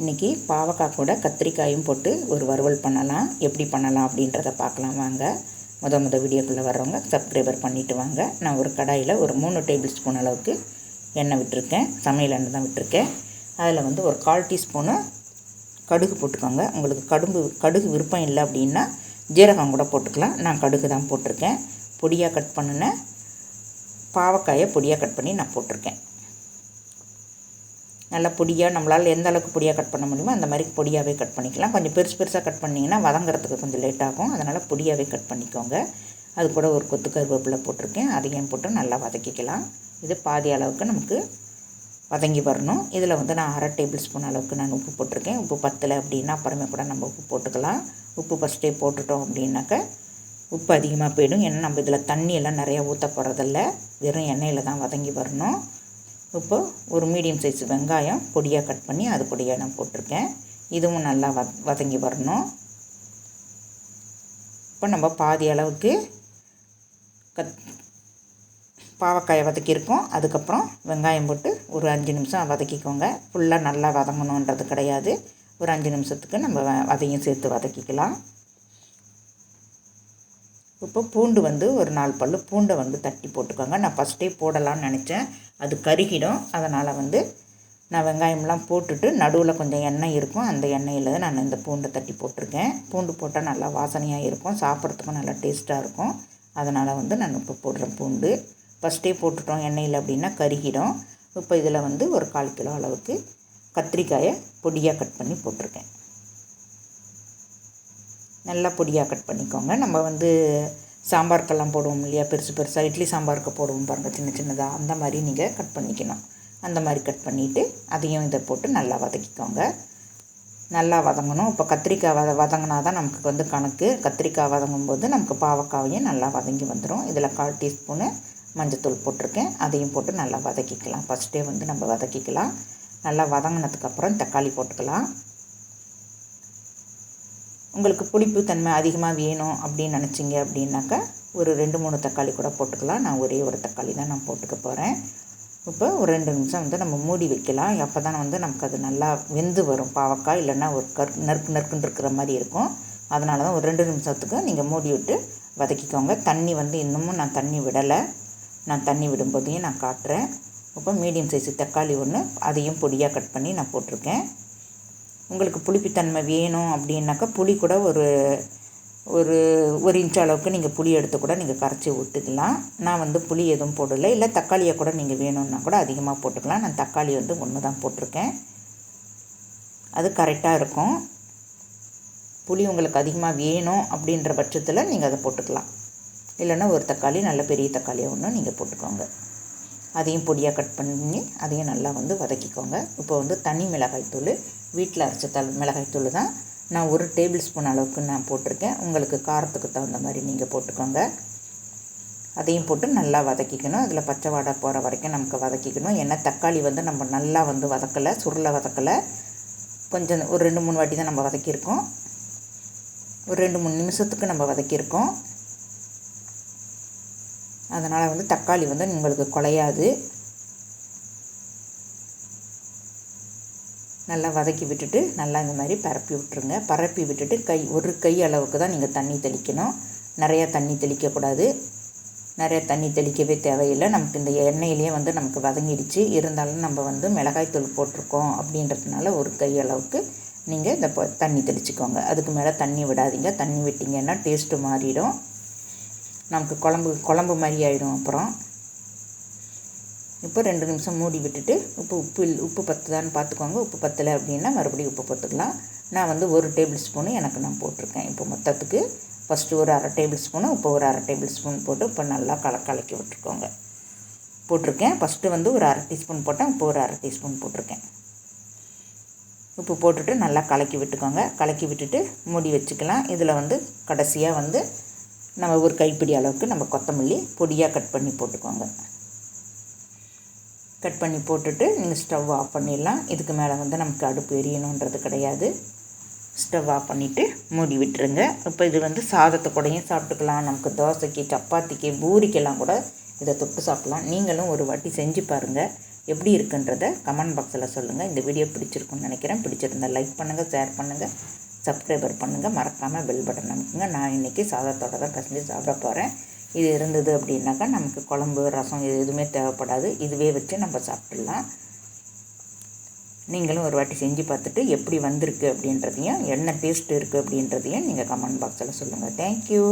இன்றைக்கி பாவக்காய் கூட கத்திரிக்காயும் போட்டு ஒரு வறுவல் பண்ணலாம். எப்படி பண்ணலாம் அப்படின்றத பார்க்கலாம் வாங்க. முத முத வீடியோக்குள்ளே வர்றவங்க சப்ஸ்கிரைபர் பண்ணிவிட்டு வாங்க. நான் ஒரு கடாயில் ஒரு மூணு டேபிள் ஸ்பூன் அளவுக்கு எண்ணெய் விட்டுருக்கேன். சமையல் எண்ணெய் தான் விட்டுருக்கேன். அதில் வந்து ஒரு கால் டீஸ்பூனு கடுகு போட்டுக்கோங்க. உங்களுக்கு கடும்பு கடுகு விருப்பம் இல்லை அப்படின்னா ஜீரகம் கூட போட்டுக்கலாம். நான் கடுகு தான் போட்டிருக்கேன். பொடியாக கட் பண்ணினேன் பாவக்காயை பொடியாக கட் பண்ணி நான் போட்டிருக்கேன். நல்லா பொடியாக நம்மளால் எந்த அளவுக்கு பொடியாக கட் பண்ண முடியுமோ அந்த மாதிரி பொடியாகவே கட் பண்ணிக்கலாம். கொஞ்சம் பெருசு பெருசாக கட் பண்ணிங்கன்னா வதங்குறதுக்கு கொஞ்சம் லேட் ஆகும். அதனால் பொடியாகவே கட் பண்ணிக்கோங்க. அது கூட ஒரு கொத்து கருவேப்பிலை போட்டிருக்கேன். அதையும் போட்டு நல்லா வதக்கிக்கலாம். இது பாதி அளவுக்கு நமக்கு வதங்கி வரணும். இதில் வந்து நான் அரை டேபிள் ஸ்பூன் அளவுக்கு நான் உப்பு போட்டிருக்கேன். உப்பு பத்தலை அப்படின்னா அப்புறமே கூட நம்ம உப்பு போட்டுக்கலாம். உப்பு ஃபஸ்ட்டே போட்டுட்டோம் அப்படின்னாக்க உப்பு அதிகமாக போயிடும். ஏன்னா நம்ம இதில் தண்ணியெல்லாம் நிறையா ஊற்ற போகிறதில்ல வெறும் எண்ணெயில் தான் வதங்கி வரணும். இப்போ ஒரு மீடியம் சைஸ் வெங்காயம் பொடியாக கட் பண்ணி அது பொடியாக நான் போட்டிருக்கேன். இதுவும் நல்லா வ வதங்கி வரணும். இப்போ நம்ம பாதி அளவுக்கு கத் பாவக்காயை வதக்கியிருக்கோம். அதுக்கப்புறம் வெங்காயம் போட்டு ஒரு அஞ்சு நிமிஷம் வதக்கிக்கோங்க. ஃபுல்லாக நல்லா வதங்கணுன்றது கிடையாது. ஒரு அஞ்சு நிமிஷத்துக்கு நம்ம அதையும் சேர்த்து வதக்கிக்கலாம். இப்போ பூண்டு வந்து ஒரு நாலு பல் பூண்டை வந்து தட்டி போட்டுக்கோங்க. நான் ஃபஸ்ட்டே போடலான்னு நினச்சேன். அது கருகிடும். அதனால் வந்து நான் வெங்காயம்லாம் போட்டுட்டு நடுவில் கொஞ்சம் எண்ணெய் இருக்கும். அந்த எண்ணெயில் தான் நான் இந்த பூண்டை தட்டி போட்டிருக்கேன். பூண்டு போட்டால் நல்லா வாசனையாக இருக்கும். சாப்பிட்றதுக்கும் நல்லா டேஸ்ட்டாக இருக்கும். அதனால் வந்து நான் இப்போ போடுறேன் பூண்டு. ஃபஸ்ட்டே போட்டுட்டோம் எண்ணெயில் அப்படின்னா கருகிடும். இப்போ இதில் வந்து ஒரு கால் கிலோ அளவுக்கு கத்திரிக்காயை பொடியாக கட் பண்ணி போட்டிருக்கேன். நல்லா பொடியாக கட் பண்ணிக்கோங்க. நம்ம வந்து சாம்பாருக்கெல்லாம் போடுவோம் இல்லையா? பெருசு பெருசாக இட்லி சாம்பாருக்கு போடுவோம் பாருங்கள் சின்ன சின்னதாக அந்த மாதிரி நீங்கள் கட் பண்ணிக்கணும். அந்த மாதிரி கட் பண்ணிவிட்டு அதையும் இதை போட்டு நல்லா வதக்கிக்கோங்க. நல்லா வதங்கணும். இப்போ கத்திரிக்காய் வத வதங்கினா தான் நமக்கு வந்து கணக்கு. கத்திரிக்காய் வதங்கும் போது நமக்கு பாவக்காவையும் நல்லா வதங்கி வந்துடும் இதில் கால் டீஸ்பூனு மஞ்சத்தூள் போட்டிருக்கேன். அதையும் போட்டு நல்லா வதக்கிக்கலாம். ஃபஸ்ட்டே வந்து நம்ம வதக்கிக்கலாம். நல்லா வதங்கினதுக்கப்புறம் தக்காளி போட்டுக்கலாம். உங்களுக்கு புளிப்பு தன்மை அதிகமாக வேணும் அப்படின்னு நினச்சிங்க அப்படின்னாக்கா ஒரு ரெண்டு மூணு தக்காளி கூட போட்டுக்கலாம். நான் ஒரே ஒரு தக்காளி தான் நான் போட்டுக்க போகிறேன் இப்போ ஒரு ரெண்டு நிமிஷம் வந்து நம்ம மூடி வைக்கலாம். அப்போ தான் வந்து நமக்கு அது நல்லா வெந்து வரும். பாவக்காய் இல்லைன்னா ஒரு கற் நறுக்கு நறுக்குன்னு இருக்கிற மாதிரி இருக்கும். அதனால தான் ஒரு ரெண்டு நிமிஷத்துக்கு நீங்கள் மூடி விட்டு வதக்கிக்கோங்க. தண்ணி வந்து இன்னமும் நான் தண்ணி விடலை. நான் தண்ணி விடும்போதையும் நான் காட்டுறேன். இப்போ மீடியம் சைஸ் தக்காளி ஒன்று அதையும் பொடியாக கட் பண்ணி நான் போட்டிருக்கேன். உங்களுக்கு புளிப்புத்தன்மை வேணும் அப்படின்னாக்கா புளி கூட ஒரு ஒரு ஒரு இன்ச் அளவுக்கு நீங்கள் புளி எடுத்து கூட நீங்கள் கரைச்சி ஊற்றிக்கலாம் நான் வந்து புளி எதுவும் போடலை. இல்லை தக்காளியை கூட நீங்கள் வேணும்னா கூட அதிகமாக போட்டுக்கலாம். நான் தக்காளி வந்து ஒன்று தான் போட்டிருக்கேன். அது கரெக்டாக இருக்கும். புளி உங்களுக்கு அதிகமாக வேணும் அப்படின்ற பட்சத்தில் நீங்கள் அதை போட்டுக்கலாம். இல்லைன்னா ஒரு தக்காளி நல்ல பெரிய தக்காளியை ஒன்று நீங்கள் போட்டுக்கோங்க. அதையும் பொடியாக கட் பண்ணி அதையும் நல்லா வந்து வதக்கிக்கோங்க. இப்போ வந்து தனி மிளகாய்த்தூள் வீட்டில் அரைச்ச தல் மிளகாய்த்தூள் தான் நான் ஒரு டேபிள் ஸ்பூன் அளவுக்கு நான் போட்டிருக்கேன். உங்களுக்கு காரத்துக்கு தகுந்த மாதிரி நீங்கள் போட்டுக்கோங்க. அதையும் போட்டு நல்லா வதக்கிக்கணும். அதில் பச்சை வாடை போகிற வரைக்கும் நமக்கு வதக்கிக்கணும். ஏன்னா தக்காளி வந்து நம்ம நல்லா வந்து வதக்கலை சுருளை வதக்கலை. கொஞ்சம் ஒரு ரெண்டு மூணு வாட்டி தான் நம்ம வதக்கியிருக்கோம். ஒரு ரெண்டு மூணு நிமிஷத்துக்கு நம்ம வதக்கியிருக்கோம். அதனால் வந்து தக்காளி வந்து உங்களுக்கு குலையாது. நல்லா வதக்கி விட்டுட்டு நல்லா இந்த மாதிரி பரப்பி விட்டுருங்க. பரப்பி விட்டுட்டு கை ஒரு கை அளவுக்கு தான் நீங்கள் தண்ணி தெளிக்கணும். நிறையா தண்ணி தெளிக்கக்கூடாது. நிறைய தண்ணி தெளிக்கவே தேவையில்லை. நமக்கு இந்த எண்ணெயிலேயே வந்து நமக்கு வதங்கிடுச்சு. இருந்தாலும் நம்ம வந்து மிளகாய்த்தூள் போட்டிருக்கோம் அப்படின்றதுனால ஒரு கை அளவுக்கு நீங்கள் இந்த தண்ணி தெளிச்சுக்கோங்க. அதுக்கு மேலே தண்ணி விடாதீங்க. தண்ணி விட்டிங்கன்னா டேஸ்ட்டு மாறிடும். நமக்கு குழம்பு குழம்பு மாதிரி ஆகிடும் அப்புறம். இப்போ ரெண்டு நிமிஷம் மூடி விட்டுட்டு உப்பு உப்பு உப்பு பத்துதான்னு பார்த்துக்கோங்க. உப்பு பத்தலை அப்படின்னா மறுபடியும் உப்பு பத்துக்கலாம் நான் வந்து ஒரு டேபிள் ஸ்பூனு எனக்கு நான் போட்டிருக்கேன். இப்போ மொத்தத்துக்கு ஃபஸ்ட்டு ஒரு அரை டேபிள் ஸ்பூனு இப்போ ஒரு அரை டேபிள் ஸ்பூன் போட்டு இப்போ நல்லா கல கலக்கி விட்டுருக்கோங்க போட்டிருக்கேன். ஃபஸ்ட்டு வந்து ஒரு அரை டீஸ்பூன் போட்டேன். இப்போ ஒரு அரை டீஸ்பூன் போட்டிருக்கேன். உப்பு போட்டுட்டு நல்லா கலக்கி விட்டுக்கோங்க. கலக்கி விட்டுட்டு மூடி வச்சுக்கலாம். இதில் வந்து கடைசியாக வந்து நம்ம ஒரு கைப்பிடி அளவுக்கு நம்ம கொத்தமல்லி பொடியாக கட் பண்ணி போட்டுக்கோங்க. கட் பண்ணி போட்டுட்டு நீங்கள் ஸ்டவ் ஆஃப் பண்ணிடலாம். இதுக்கு மேலே வந்து நமக்கு அடுப்பு எரியணுன்றது கிடையாது. ஸ்டவ் ஆஃப் பண்ணிவிட்டு மூடி விட்டுருங்க. இப்போ இது வந்து சாதத்தை கூடயும் சாப்பிட்டுக்கலாம். நமக்கு தோசைக்கு சப்பாத்திக்கு பூரிக்கெல்லாம் கூட இதை தொட்டு சாப்பிட்லாம். நீங்களும் ஒரு வாட்டி செஞ்சு பாருங்கள் எப்படி இருக்குன்றத கமெண்ட் பாக்ஸில் சொல்லுங்கள் இந்த வீடியோ பிடிச்சிருக்குன்னு நினைக்கிறேன். பிடிச்சிருந்தா லைக் பண்ணுங்கள் ஷேர் பண்ணுங்கள் சப்ஸ்கிரைபர் பண்ணுங்கள் மறக்காமல் பெல் பட்டன் அமைக்குங்க. நான் இன்றைக்கி சாதத்தோட தான் பசஞ்சு சாப்பிட போகிறேன் இது இருந்தது அப்படின்னாக்கா நமக்கு குழம்பு ரசம் இது எதுவுமே தேவைப்படாது. இதுவே வச்சு நம்ம சாப்பிட்லாம். நீங்களும் ஒரு வாட்டி செஞ்சு பார்த்துட்டு எப்படி வந்திருக்கு அப்படின்றதையும் என்ன டேஸ்ட் இருக்குது அப்படின்றதையும் நீங்கள் கமெண்ட் பாக்ஸில் சொல்லுங்கள் தேங்க்யூ